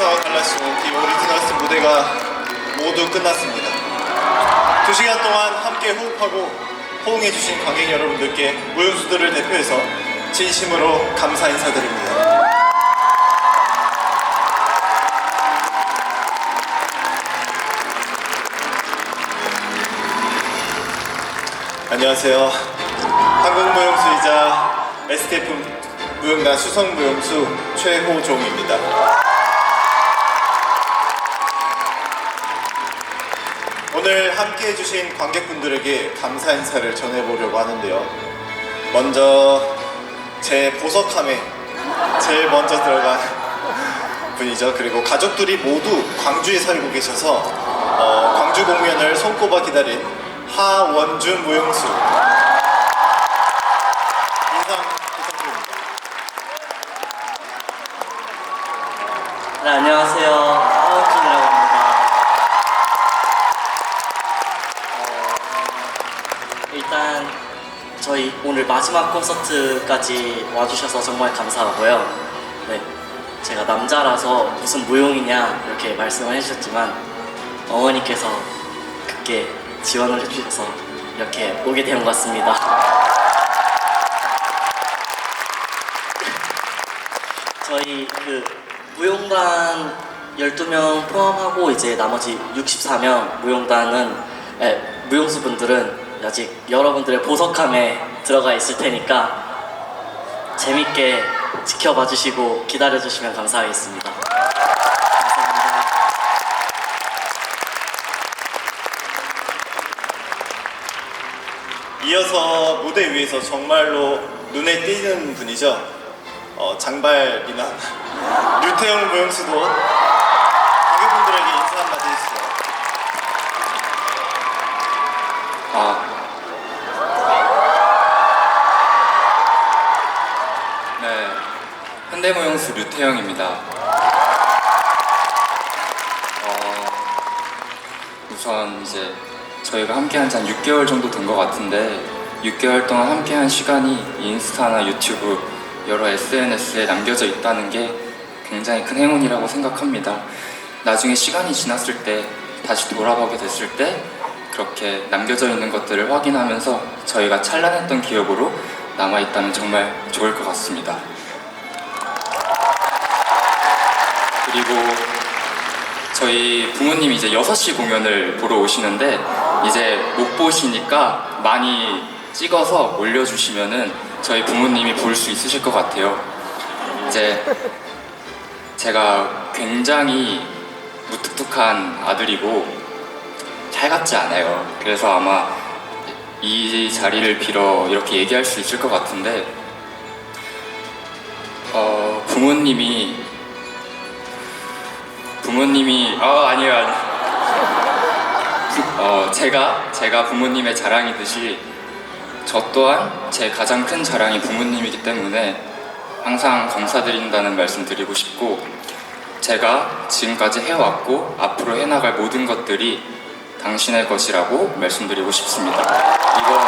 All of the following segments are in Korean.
윈스터 갈라쇼 디 오리지널스 무대가 모두 끝났습니다. 두 시간 동안 함께 호흡하고 호응해주신 관객 여러분들께 무용수들을 대표해서 진심으로 감사 인사드립니다. 안녕하세요. 한국무용수이자 STF 무용단 수성무용수 최호종입니다. 오늘 함께 해주신 관객분들에게 감사 인사를 전해보려고 하는데요. 먼저 제 보석함에 제일 먼저 들어간 분이죠. 그리고 가족들이 모두 광주에 살고 계셔서 어, 광주 공연을 손꼽아 기다린 하원준 무용수 오늘 마지막 콘서트까지 와주셔서 정말 감사하고요. 네, 제가 남자라서 무슨 무용이냐 이렇게 말씀을 해주셨지만 어머니께서 그렇게 지원을 해주셔서 이렇게 오게 된 것 같습니다. 저희 그 무용단 12명 포함하고 이제 나머지 64명 무용단은 에, 무용수분들은 아직 여러분들의 보석함에 들어가 있을 테니까 재밌게 지켜봐 주시고 기다려 주시면 감사하겠습니다. 감사합니다. 이어서 무대 위에서 정말로 눈에 띄는 분이죠. 어, 장발 미남 류태영 무용수도 현대무용수 류태영입니다. 어, 우선 이제 저희가 함께한 지 한 6개월 정도 된 것 같은데 6개월 동안 함께한 시간이 인스타나 유튜브 여러 SNS에 남겨져 있다는 게 굉장히 큰 행운이라고 생각합니다. 나중에 시간이 지났을 때 다시 돌아보게 됐을 때 그렇게 남겨져 있는 것들을 확인하면서 저희가 찬란했던 기억으로 남아있다면 정말 좋을 것 같습니다. 그리고 저희 부모님이 이제 6시 공연을 보러 오시는데 이제 못 보시니까 많이 찍어서 올려주시면은 저희 부모님이 볼 수 있으실 것 같아요. 이제 제가 굉장히 무뚝뚝한 아들이고 잘 같지 않아요. 그래서 아마 이 자리를 빌어 이렇게 얘기할 수 있을 것 같은데 어, 부모님이 부모님이 어 아니에요 아니 어 제가 제가 부모님의 자랑이듯이 저 또한 제 가장 큰 자랑이 부모님이기 때문에 항상 감사드린다는 말씀 드리고 싶고 제가 지금까지 해왔고 앞으로 해나갈 모든 것들이 당신의 것이라고 말씀드리고 싶습니다. 이거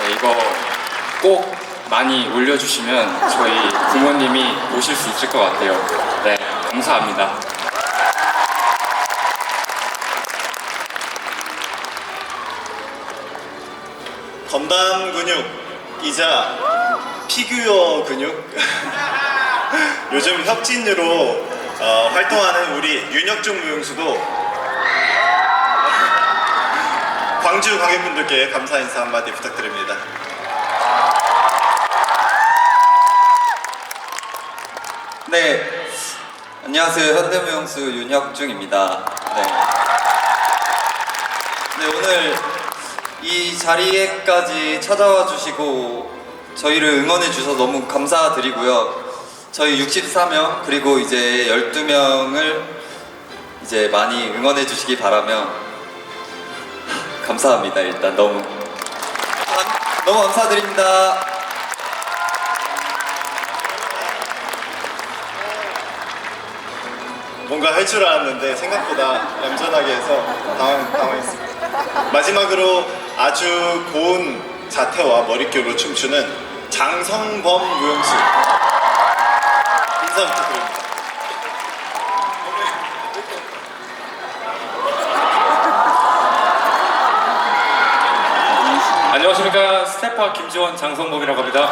네, 이거 꼭 많이 올려주시면 저희 부모님이 보실 수 있을 것 같아요. 네, 감사합니다. 건담 근육이자 피규어 근육 요즘 협진으로 어, 활동하는 우리 윤혁중 무용수도 광주 관객분들께 감사 인사 한마디 부탁드립니다. 네, 안녕하세요. 현대무용수 윤혁중입니다. 네. 네, 오늘 이 자리에까지 찾아와 주시고 저희를 응원해 주셔서 너무 감사드리고요. 저희 64명 그리고 이제 12명을 이제 많이 응원해 주시기 바라며 감사합니다. 일단 너무 감- 너무 감사드립니다. 뭔가 할 줄 알았는데 생각보다 얌전하게 해서 당황, 당황했습니다. 마지막으로 아주 고운 자태와 머릿결로 춤추는 장성범 무용수 인사 부탁드립니다. 안녕하십니까 스태파 김지원 장성범이라고 합니다.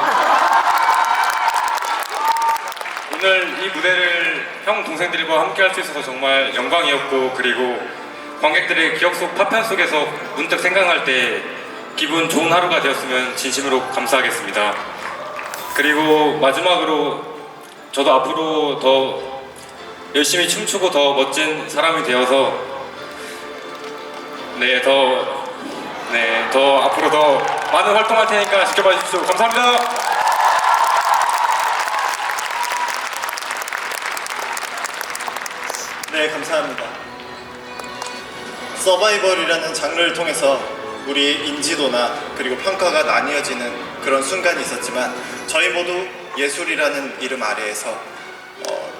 오늘 이 무대를 형 동생들과 함께 할 수 있어서 정말 영광이었고 그리고 관객들의 기억 속 파편 속에서 문득 생각날 때 기분 좋은 하루가 되었으면 진심으로 감사하겠습니다. 그리고 마지막으로 저도 앞으로 더 열심히 춤추고 더 멋진 사람이 되어서 네, 더 네, 더 앞으로 더 많은 활동할 테니까 지켜봐 주십시오. 감사합니다. 네, 감사합니다. 서바이벌이라는 장르를 통해서 우리 인지도나 그리고 평가가 나뉘어지는 그런 순간이 있었지만 저희 모두 예술이라는 이름 아래에서 어,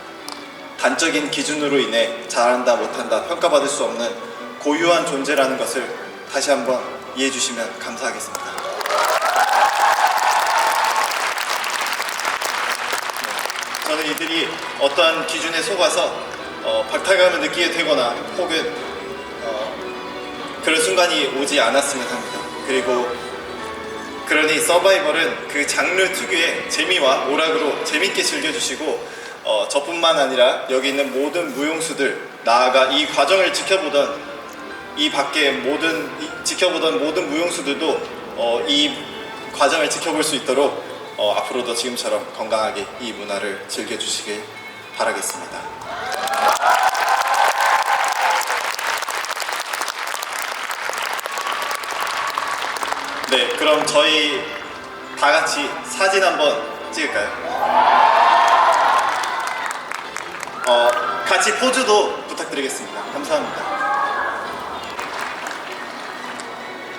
단적인 기준으로 인해 잘한다 못한다 평가받을 수 없는 고유한 존재라는 것을 다시 한번 이해해 주시면 감사하겠습니다. 네, 저는 이들이 어떠한 기준에 속아서 어, 박탈감을 느끼게 되거나 혹은 어, 그런 순간이 오지 않았으면 합니다. 그리고 그러니 서바이벌은 그 장르 특유의 재미와 오락으로 재밌게 즐겨주시고 어, 저뿐만 아니라 여기 있는 모든 무용수들 나아가 이 과정을 지켜보던 이 밖에 모든 이- 지켜보던 모든 무용수들도 어, 이 과정을 지켜볼 수 있도록 어, 앞으로도 지금처럼 건강하게 이 문화를 즐겨주시길 바라겠습니다. 네, 그럼 저희 다 같이 사진 한번 찍을까요? 어, 같이 포즈도 부탁드리겠습니다. 감사합니다.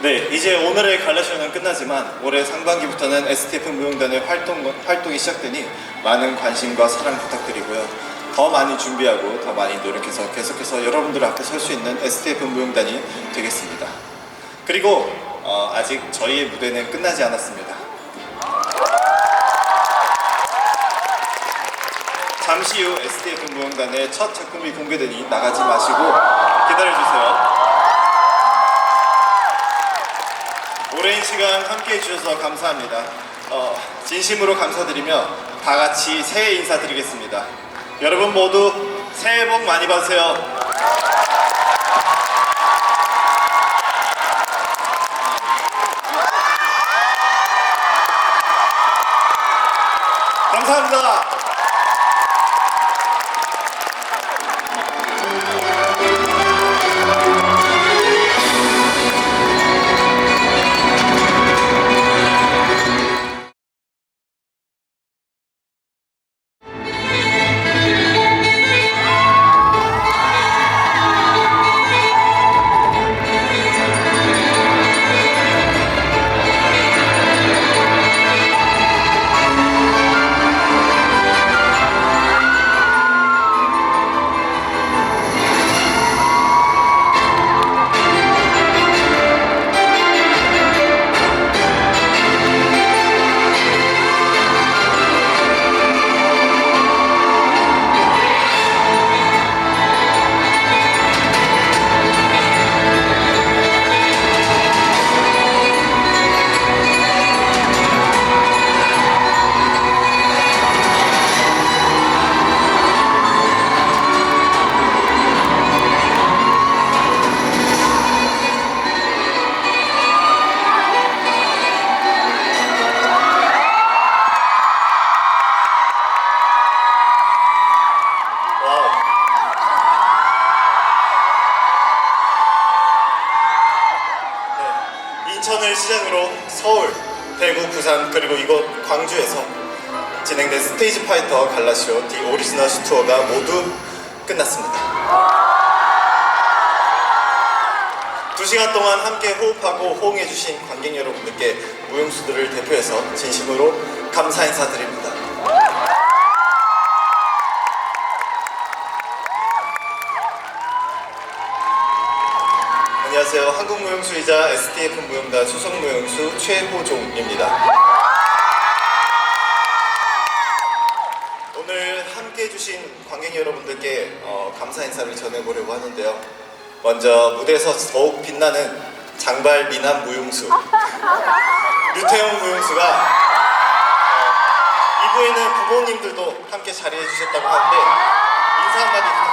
네, 이제 오늘의 갈라쇼는 끝나지만 올해 상반기부터는 STF 무용단의 활동, 활동이 시작되니 많은 관심과 사랑 부탁드리고요. 더 많이 준비하고 더 많이 노력해서 계속해서 여러분들 앞에 설 수 있는 STF 무용단이 되겠습니다. 그리고 어, 아직 저희의 무대는 끝나지 않았습니다. 잠시 후 STF 무용단의 첫 작품이 공개되니 나가지 마시고 기다려주세요. 오랜 시간 함께 해주셔서 감사합니다. 어, 진심으로 감사드리며 다 같이 새해 인사드리겠습니다. 여러분 모두 새해 복 많이 받으세요. 그리고 이곳 광주에서 진행된 스테이지 파이터 갈라시오 디 오리지널스 투어가 모두 끝났습니다. 두 시간 동안 함께 호흡하고 호응해주신 관객 여러분들께 무용수들을 대표해서 진심으로 감사 인사드립니다. 안녕하세요. 한국무용수이자 STF 무용단 수석무용수 최호종입니다. 해주신 관객 여러분들께 어, 감사 인사를 전해보려고 하는데요. 먼저 무대에서 더욱 빛나는 장발 미남 무용수 류태용 무용수가 어, 2부에는 부모님들도 함께 자리해 주셨다고 하는데 인사 한마디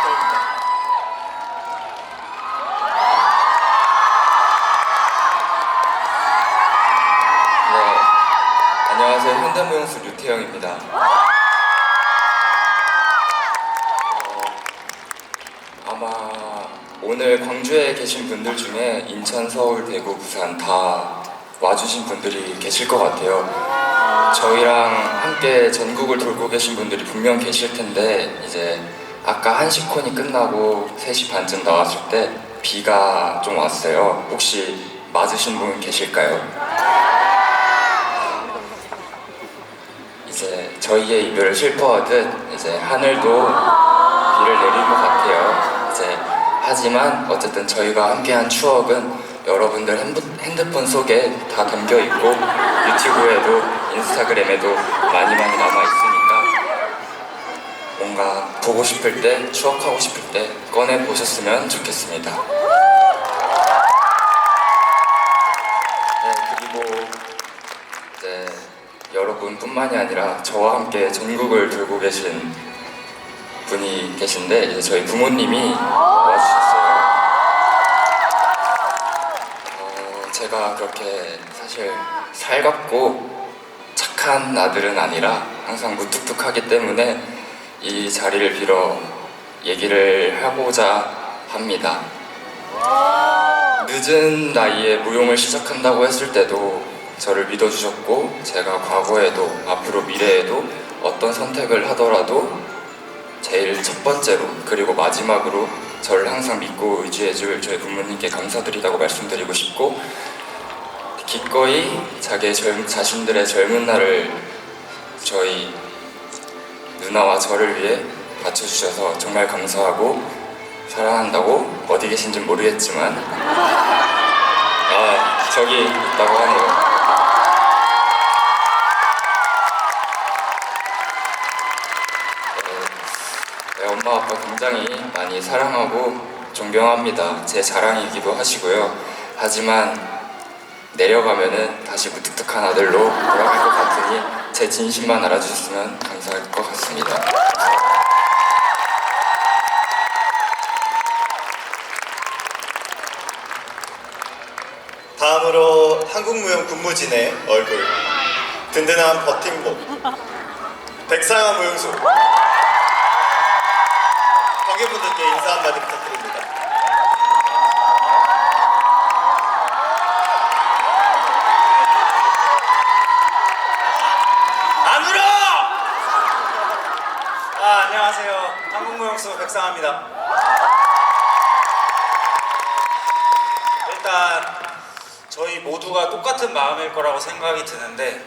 오늘 광주에 계신 분들 중에 인천, 서울, 대구, 부산 다 와주신 분들이 계실 것 같아요. 저희랑 함께 전국을 돌고 계신 분들이 분명 계실 텐데 이제 아까 한시 콘이 끝나고 3시 반쯤 나왔을 때 비가 좀 왔어요. 혹시 맞으신 분 계실까요? 이제 저희의 이별을 슬퍼하듯 이제 하늘도 비를 내린 것 같아요. 하지만 어쨌든 저희가 함께한 추억은 여러분들 핸드- 핸드폰 속에 다 담겨 있고 유튜브에도 인스타그램에도 많이 많이 남아 있으니까 뭔가 보고 싶을 때 추억하고 싶을 때 꺼내 보셨으면 좋겠습니다. 네 그리고 이제 여러분뿐만이 아니라 저와 함께 전국을 돌고 계신 분이 계신데 이제 저희 부모님이 제가 그렇게 사실 살갑고 착한 아들은 아니라 항상 무뚝뚝하기 때문에 이 자리를 빌어 얘기를 하고자 합니다. 늦은 나이에 무용을 시작한다고 했을 때도 저를 믿어주셨고 제가 과거에도 앞으로 미래에도 어떤 선택을 하더라도 제일 첫 번째로 그리고 마지막으로 저를 항상 믿고 의지해줄 저희 부모님께 감사드리다고 말씀드리고 싶고 기꺼이 자기의 젊, 자신들의 젊은 날을 저희 누나와 저를 위해 바쳐주셔서 정말 감사하고 사랑한다고 어디 계신지 모르겠지만 아 저기 있다고 하네요. 네, 엄마 아빠 굉장히 많이 사랑하고 존경합니다. 제 자랑이기도 하시고요. 하지만 내려가면은 다시 무뚝뚝한 아들로 돌아갈 것 같으니 제 진심만 알아주셨으면 감사할 것 같습니다. 다음으로 한국무용 군무진의 얼굴 든든한 버팀목 백상한 무용수 관객분들께 인사 한마디 부탁드립니다. 안 울어! 아, 안녕하세요. 한국무용수 백상합니다. 일단 저희 모두가 똑같은 마음일 거라고 생각이 드는데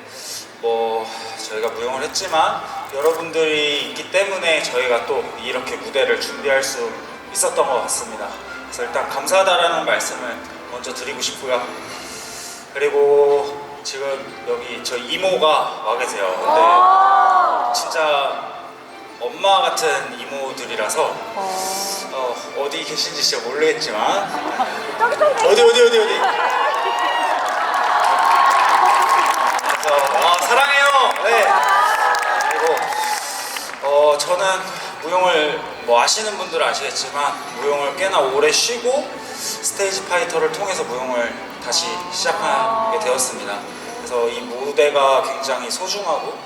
뭐 저희가 무용을 했지만 여러분들이 있기 때문에 저희가 또 이렇게 무대를 준비할 수 있었던 것 같습니다. 그래서 일단 감사하다라는 말씀을 먼저 드리고 싶고요. 그리고 지금 여기 저 이모가 와 계세요. 근데 진짜 엄마 같은 이모들이라서 어, 어디 계신지 진짜 모르겠지만 어디 어디 어디 어디 그래서 아, 사랑해요. 네. 그리고 어, 저는 무용을 뭐 아시는 분들은 아시겠지만 무용을 꽤나 오래 쉬고 스테이지 파이터를 통해서 무용을 다시 시작하게 되었습니다. 그래서 이 무대가 굉장히 소중하고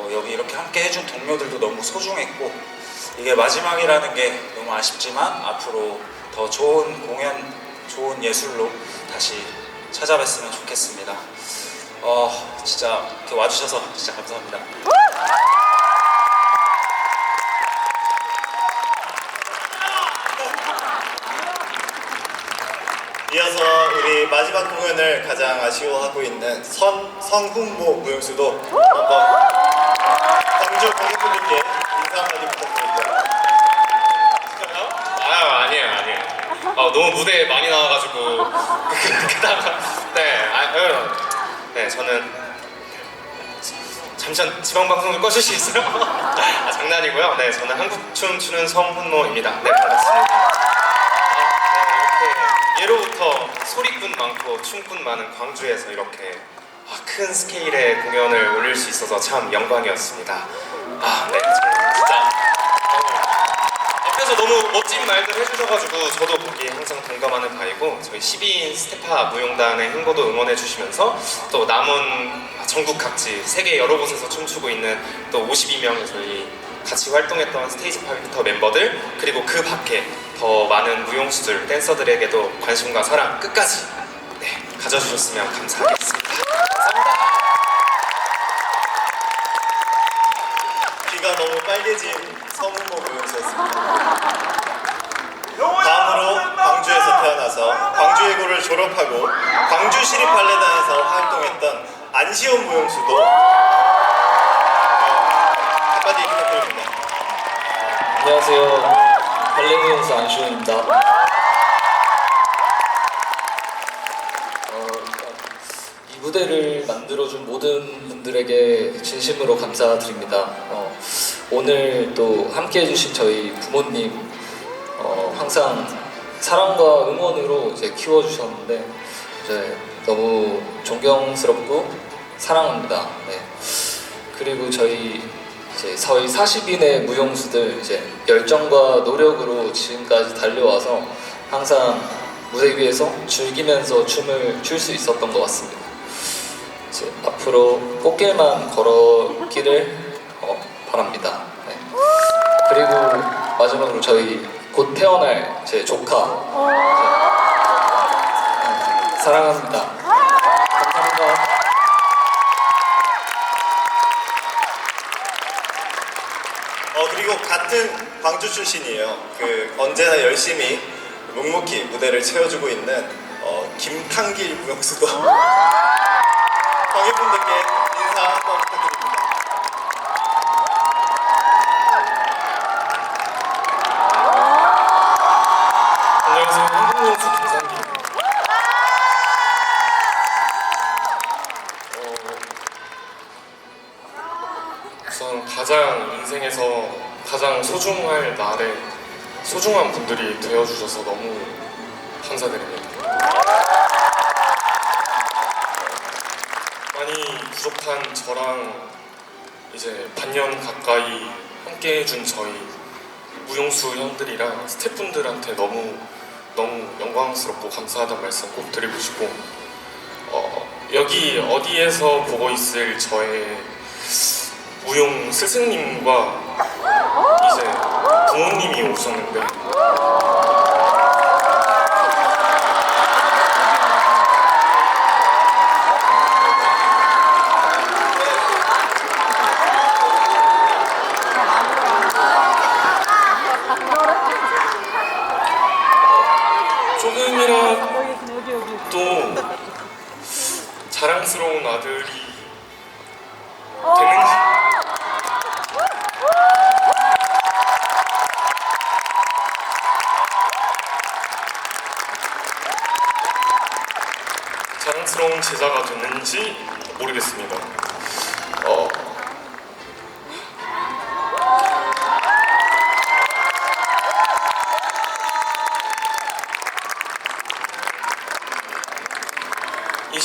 어, 여기 이렇게 함께 해준 동료들도 너무 소중했고 이게 마지막이라는 게 너무 아쉽지만 앞으로 더 좋은 공연, 좋은 예술로 다시 찾아뵀으면 좋겠습니다. 어, 진짜 이렇게 와주셔서 진짜 감사합니다. 이어서 우리 마지막 공연을 가장 아쉬워하고 있는 선 성훈모 무용수도 한번 광주 관객분들께 인사 한마디 부탁드립니다. 아 아니에요 아니에요 아, 너무 무대에 많이 나와가지고 그다가 네, 아, 어, 네 저는 잠시 인천 지방 방송을 꺼주시겠어요? 아, 장난이고요. 네, 저는 한국 춤 추는 성훈모입니다. 네, 반갑습니다. 아, 네, 예로부터 소리꾼 많고 춤꾼 많은 광주에서 이렇게 아, 큰 스케일의 공연을 올릴 수 있어서 참 영광이었습니다. 아, 네, 진짜 어, 앞에서 너무 멋진 말들 해주셔가지고 저도 거기에 항상 동감하는 바이고 저희 12인 스테파 무용단의 행보도 응원해 주시면서 또 남은 전국 각지 세계 여러 곳에서 춤추고 있는 또 52명의 저희 같이 활동했던 스테이지 파이터 멤버들 그리고 그 밖에 더 많은 무용수들 댄서들에게도 관심과 사랑 끝까지 네, 가져주셨으면 감사하겠습니다. 귀가 너무 빨개진 성훈모 무용수였습니다. 다음으로 광주에서 태어나서 광주예고를 졸업하고 광주 시립 발레단에서 활동했던 안시온 무용수도 어, 한마디 부탁드립니다. 안녕하세요. 발레 무용수 안시훈입니다. 어, 이 무대를 만들어준 모든 분들에게 진심으로 감사드립니다. 어, 오늘 또 함께 해주신 저희 부모님 어, 항상 사랑과 응원으로 이제 키워주셨는데 이제 너무 존경스럽고 사랑합니다. 네. 그리고 저희 이제 저희 40인의 무용수들 이제 열정과 노력으로 지금까지 달려와서 항상 무대 위에서 즐기면서 춤을 출 수 있었던 것 같습니다. 이제 앞으로 꽃길만 걸었기를 어, 바랍니다. 네. 그리고 마지막으로 저희 곧 태어날 제 조카 네, 사랑합니다. 감사합니다. 어 그리고 같은 광주 출신이에요. 그 언제나 열심히 묵묵히 무대를 채워주고 있는 어, 김탕길 무용수도 관객분들께 가장 인생에서 가장 소중할 날에 소중한 분들이 되어주셔서 너무 감사드립니다. 많이 부족한 저랑 이제 반년 가까이 함께 해준 저희 무용수 형들이랑 스태프분들한테 너무 너무 영광스럽고 감사하다는 말씀 꼭 드리고 싶고 어, 여기 어디에서 보고 있을 저의 무용 스승님과 이제 부모님이 오셨는데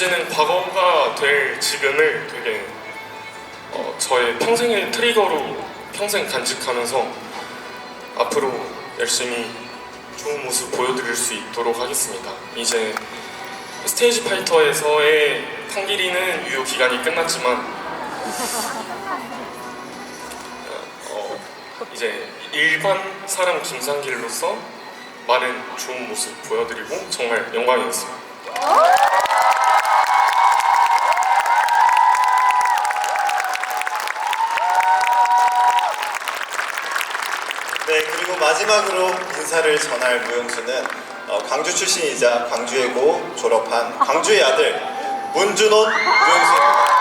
이제는 과거가 될 지금을 되게 어, 저의 평생의 트리거로 평생 간직하면서 앞으로 열심히 좋은 모습 보여드릴 수 있도록 하겠습니다. 이제 스테이지 파이터에서의 탕기리는 유효 기간이 끝났지만 어, 이제 일반 사람 김상길로서 많은 좋은 모습 보여드리고 정말 영광이었습니다. 네, 그리고 마지막으로 인사를 전할 무용수는 어, 광주 출신이자 광주예고 졸업한 광주의 아들 문준원 무용수입니다.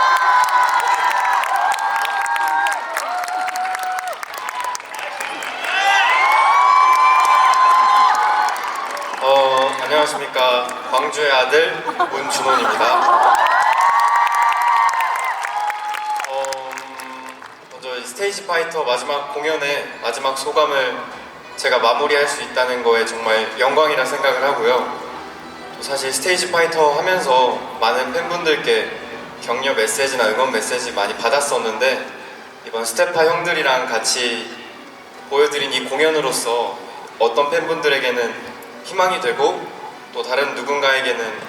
어, 안녕하십니까. 광주의 아들 문준원입니다. 어, 스테이지 파이터 마지막 공연의 마지막 소감을 제가 마무리할 수 있다는 거에 정말 영광이라 생각을 하고요. 또 사실 스테이지 파이터 하면서 많은 팬분들께 격려 메시지나 응원 메시지 많이 받았었는데 이번 스테파 형들이랑 같이 보여드린 이 공연으로서 어떤 팬분들에게는 희망이 되고 또 다른 누군가에게는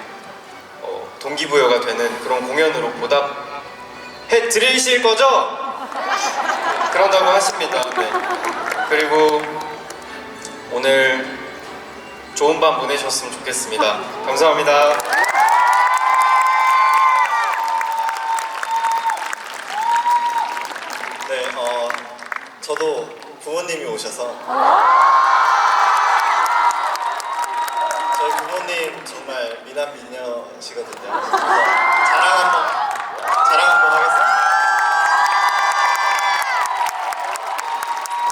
어, 동기부여가 되는 그런 공연으로 보답해 드리실 거죠? 그런다고 하십니다. 네. 그리고 오늘 좋은 밤 보내셨으면 좋겠습니다. 감사합니다. 네, 어, 저도 부모님이 오셔서 저희 부모님 정말 미남 미녀시거든요. 그래서 자랑 한번 자랑 한번 하겠습니다.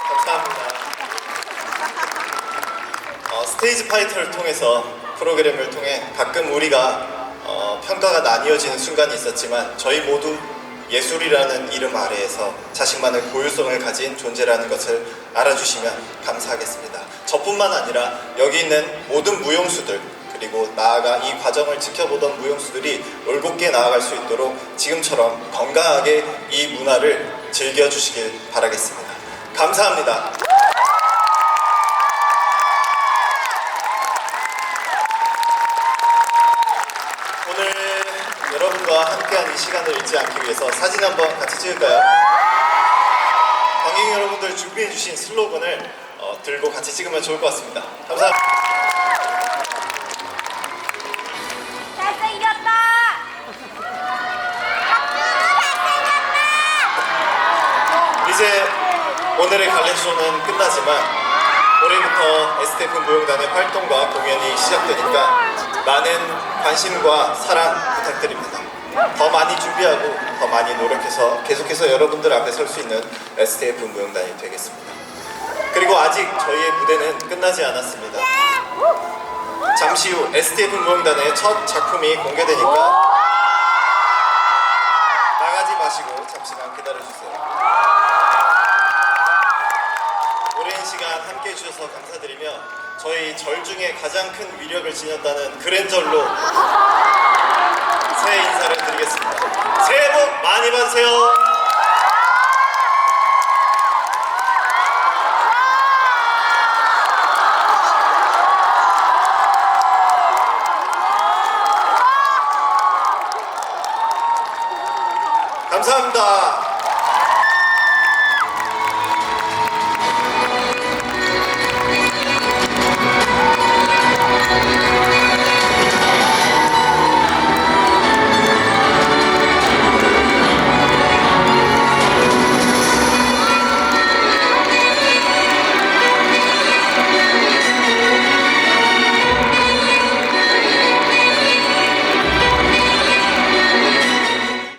감사합니다. 어, 스테이지 파이터를 통해서 프로그램을 통해 가끔 우리가 어, 평가가 나뉘어지는 순간이 있었지만 저희 모두 예술이라는 이름 아래에서 자신만의 고유성을 가진 존재라는 것을 알아주시면 감사하겠습니다. 저뿐만 아니라 여기 있는 모든 무용수들 그리고 나아가 이 과정을 지켜보던 무용수들이 올곧게 나아갈 수 있도록 지금처럼 건강하게 이 문화를 즐겨주시길 바라겠습니다. 감사합니다. 이 시간을 잊지 않기 위해서 사진 한번 같이 찍을까요? 관객 여러분들 준비해주신 슬로건을 어, 들고 같이 찍으면 좋을 것 같습니다. 감사합니다. 잘생겼다! 이제 오늘의 갈래쇼는 끝나지만 올해부터 STF 무용단의 활동과 공연이 시작되니까 많은 관심과 사랑 부탁드립니다. 더 많이 준비하고 더 많이 노력해서 계속해서 여러분들 앞에 설 수 있는 STF 무용단이 되겠습니다. 그리고 아직 저희의 무대는 끝나지 않았습니다. 잠시 후 STF 무용단의 첫 작품이 공개되니까 나가지 마시고 잠시만 기다려주세요. 오랜 시간 함께 해주셔서 감사드리며 저희 절 중에 가장 큰 위력을 지녔다는 그랜절로 새해 인사를 드리겠습니다. 새해 복 많이 받으세요. 감사합니다.